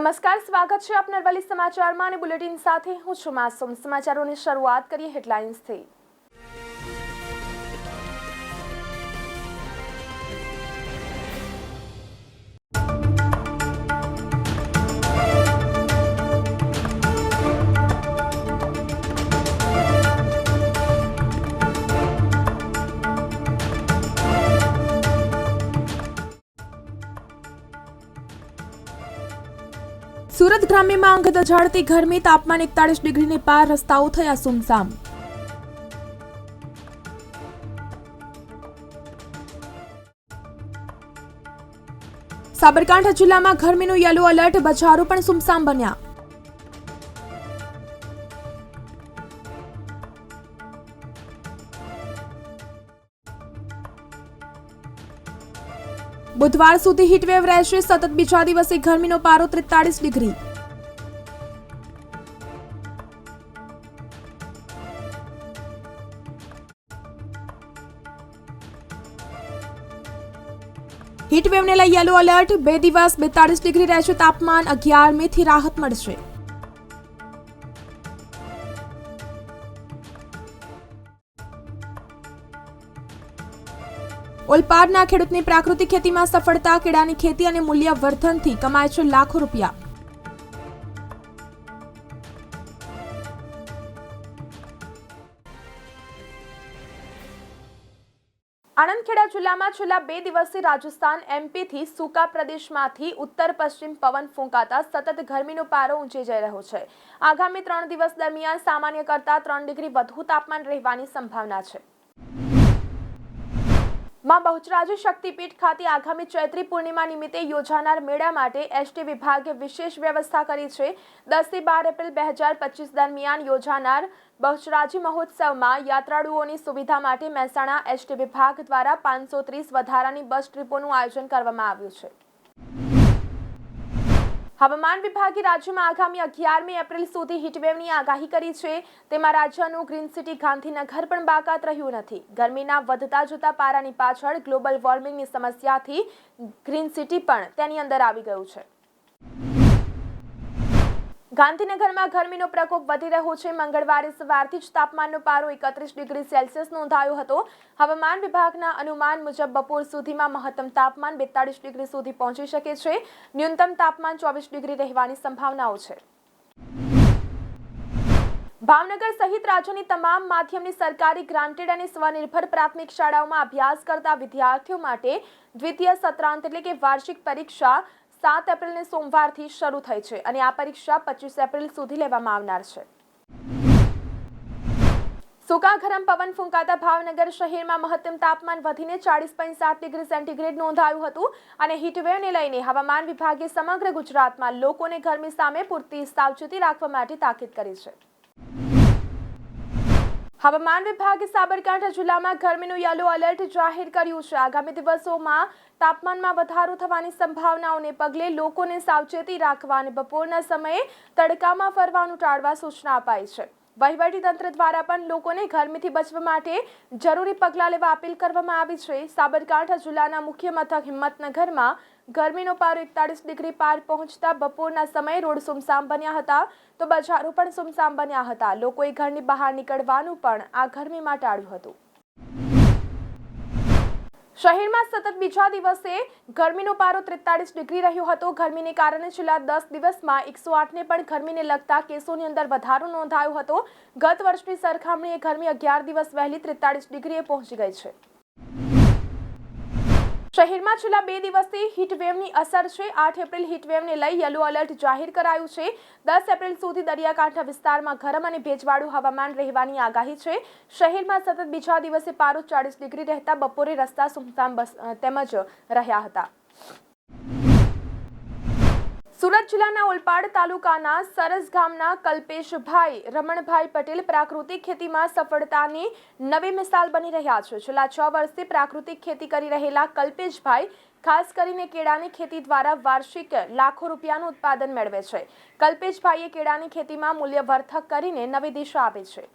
નમસ્કાર, સ્વાગત છે આપનાર વાલી સમાચારમાં અને બુલેટિન સાથે હું છું માસુમ. સમાચારોની શરૂઆત કરીએ હેડલાઇન્સથી. સુરત ગ્રામ્યમાં અંગત દઝાડતી ગરમી, તાપમાન એકતાળીસ ડિગ્રીને પાર, રસ્તાઓ થયા સુમસામ. સાબરકાંઠા જિલ્લામાં ગરમીનું યલો એલર્ટ, બજારો પણ સુમસામ બન્યા. બુધવાર સુધી હીટવેવ રહેશે, સતત બીજા દિવસે ગરમીનો પારો ત્રેતાળીસ ડિગ્રી. હીટવેવને લઈ યલો એલર્ટ. બે દિવસ બેતાળીસ ડિગ્રી રહેશે તાપમાન. અગિયાર મે થી રાહત મળશે. ઓલપાડના ખેડૂતની પ્રાકૃતિક ખેતીમાં સફળતા, કેળાની ખેતી અને મૂલ્ય વર્ધનથી કમાય છે લાખો રૂપિયા. આણંદખેડા જિલ્લામાં છેલ્લા બે દિવસથી રાજસ્થાન એમપીથી સૂકા પ્રદેશમાંથી ઉત્તર પશ્ચિમ પવન ફૂંકાતા સતત ગરમીનો પારો ઊંચી જઈ રહ્યો છે. આગામી ત્રણ દિવસ દરમિયાન સામાન્ય કરતાં ત્રણ ડિગ્રી વધુ તાપમાન રહેવાની સંભાવના છે. માં બહુચરાજી શક્તિપીઠ ખાતે આગામી ચૈત્રી પૂર્ણિમા નિમિત્તે યોજાનાર મેળા માટે એસટી વિભાગે વિશેષ વ્યવસ્થા કરી છે. દસથી બાર એપ્રિલ બે હજાર પચીસ દરમિયાન યોજાનાર બહુચરાજી મહોત્સવમાં યાત્રાળુઓની સુવિધા માટે મહેસાણા એસટી વિભાગ દ્વારા પાંચસો ત્રીસ વધારાની બસ ટ્રીપોનું આયોજન કરવામાં આવ્યું છે. હવામાન વિભાગે રાજ્યમાં આગામી અગિયારમી એપ્રિલ સુધી હીટવેવની આગાહી કરી છે. તેમાં રાજ્યનું ગ્રીન સિટી ગાંધીનગર પણ બાકાત રહ્યું નથી. ગરમીના વધતા જતા પારાની પાછળ ગ્લોબલ વોર્મિંગની સમસ્યાથી ગ્રીન સિટી પણ તેની અંદર આવી ગયું છે. ગાંધીનગરમાં ગરમીનો પ્રકોપ વધી રહ્યો છે. મંગળવારે સવારથી જ તાપમાનનો પારો એકત્રીસ ડિગ્રી સેલ્સિયસ નોંધાયો હતો. હવામાન વિભાગના અનુમાન મુજબ બપોર સુધીમાં મહત્તમ તાપમાન બેતાળીસ ડિગ્રી સુધી પહોંચી શકે છે. ન્યૂનતમ તાપમાન ચોવીસ ડિગ્રી રહેવાની સંભાવનાઓ છે. ભાવનગર સહિત રાજ્યની તમામ માધ્યમની સરકારી ગ્રાન્ટેડ અને સ્વનિર્ભર પ્રાથમિક શાળાઓમાં અભ્યાસ કરતા વિદ્યાર્થીઓ માટે દ્વિતીય સત્રાંત એટલે કે વાર્ષિક પરીક્ષા સાત એપ્રિલને સોમવારથી શરૂ થઈ છે અને આ પરીક્ષા પચીસ એપ્રિલ સુધી લેવામાં આવનાર છે. સૂકા ગરમ પવન ફૂંકાતા ભાવનગર શહેરમાં મહત્તમ તાપમાન વધીને ચાળીસ પોઈન્ટ સાત ડિગ્રી સેન્ટીગ્રેડ નોંધાયું હતું અને હીટવેવને લઈને હવામાન વિભાગે સમગ્ર ગુજરાતમાં લોકોને ગરમી સામે પૂરતી સાવચેતી રાખવા માટે તાકીદ કરી છે. હવામાન વિભાગે સાબરકાંઠા જિલ્લામાં ગરમીનું યલો એલર્ટ જાહેર કર્યું છે. આગામી દિવસોમાં તાપમાનમાં વધારો થવાની સંભાવનાઓને પગલે લોકોને સાવચેતી રાખવા અને બપોરના સમયે તડકામાં ફરવાનું ટાળવા સૂચના અપાઈ છે. તંત્ર દ્વારા પણ લોકોને ગરમીથી બચવા માટે જરૂરી પગલાં લેવા અપીલ કરવામાં આવી છે. સાબરકાંઠા જિલ્લાના મુખ્ય મથક હિંમતનગરમાં ગરમીનો પારો એકતાળીસ ડિગ્રી પાર પહોંચતા બપોરના સમયે રોડ સુમસામ બન્યા હતા. તો બજારો પણ સુમસામ બન્યા હતા. લોકોએ ઘરની બહાર નીકળવાનું પણ આ ગરમીમાં ટાળ્યું હતું. શહેરમાં સતત બીજા દિવસે ગરમીનો પારો ત્રેતાળીસ ડિગ્રી રહ્યો હતો. ગરમીને કારણે છેલ્લા દસ દિવસમાં એકસો આઠને પણ ગરમીને લગતા કેસોની અંદર વધારો નોંધાયો હતો. ગત વર્ષની સરખામણીએ ગરમી અગિયાર દિવસ વહેલી ત્રેતાળીસ ડિગ્રીએ પહોંચી ગઈ છે. શહેરમાં છેલ્લા બે દિવસથી હીટવેવની અસર છે. આઠ એપ્રિલ હીટવેવને લઈ યલો એલર્ટ જાહેર કરાયું છે. દસ એપ્રિલ સુધી દરિયાકાંઠા વિસ્તારમાં ગરમ અને ભેજવાળું હવામાન રહેવાની આગાહી છે. શહેરમાં સતત બીજા દિવસે પારો ચાળીસ ડિગ્રી રહેતા બપોરે રસ્તા સુમસામ બસ તેમજ રહ્યા હતા. સુરત જિલ્લાના ઓલપાડ તાલુકાના સરસ ગામના કલ્પેશભાઈ, રમણભાઈ પટેલ પ્રાકૃતિક ખેતીમાં સફળતાની નવી મિસાલ બની રહ્યા છે. છેલ્લા છ વર્ષથી પ્રાકૃતિક ખેતી કરી રહેલા કલ્પેશભાઈ ખાસ કરીને કેળાની ખેતી દ્વારા વાર્ષિક લાખો રૂપિયાનું ઉત્પાદન મેળવે છે. કલ્પેશભાઈએ કેળાની ખેતીમાં મૂલ્યવર્ધક કરીને નવી દિશા આપી છે.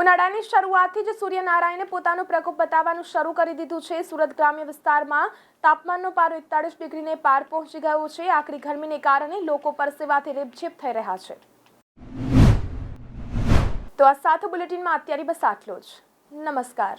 ઉનાળાની શરૂઆતથી જ સૂર્યનારાયણે પોતાનો પ્રકોપ બતાવવાનું શરૂ કરી દીધું છે. સુરત ગ્રામ્ય વિસ્તારમાં તાપમાનનો પારો એકતાળીસ ડિગ્રીને પાર પહોંચી ગયો છે. આકરી ગરમીને કારણે લોકો પરસેવાથી રેપઝેપ થઈ રહ્યા છે. તો આ સાથે બુલેટિનમાં અત્યારે બસ આટલો જ. નમસ્કાર.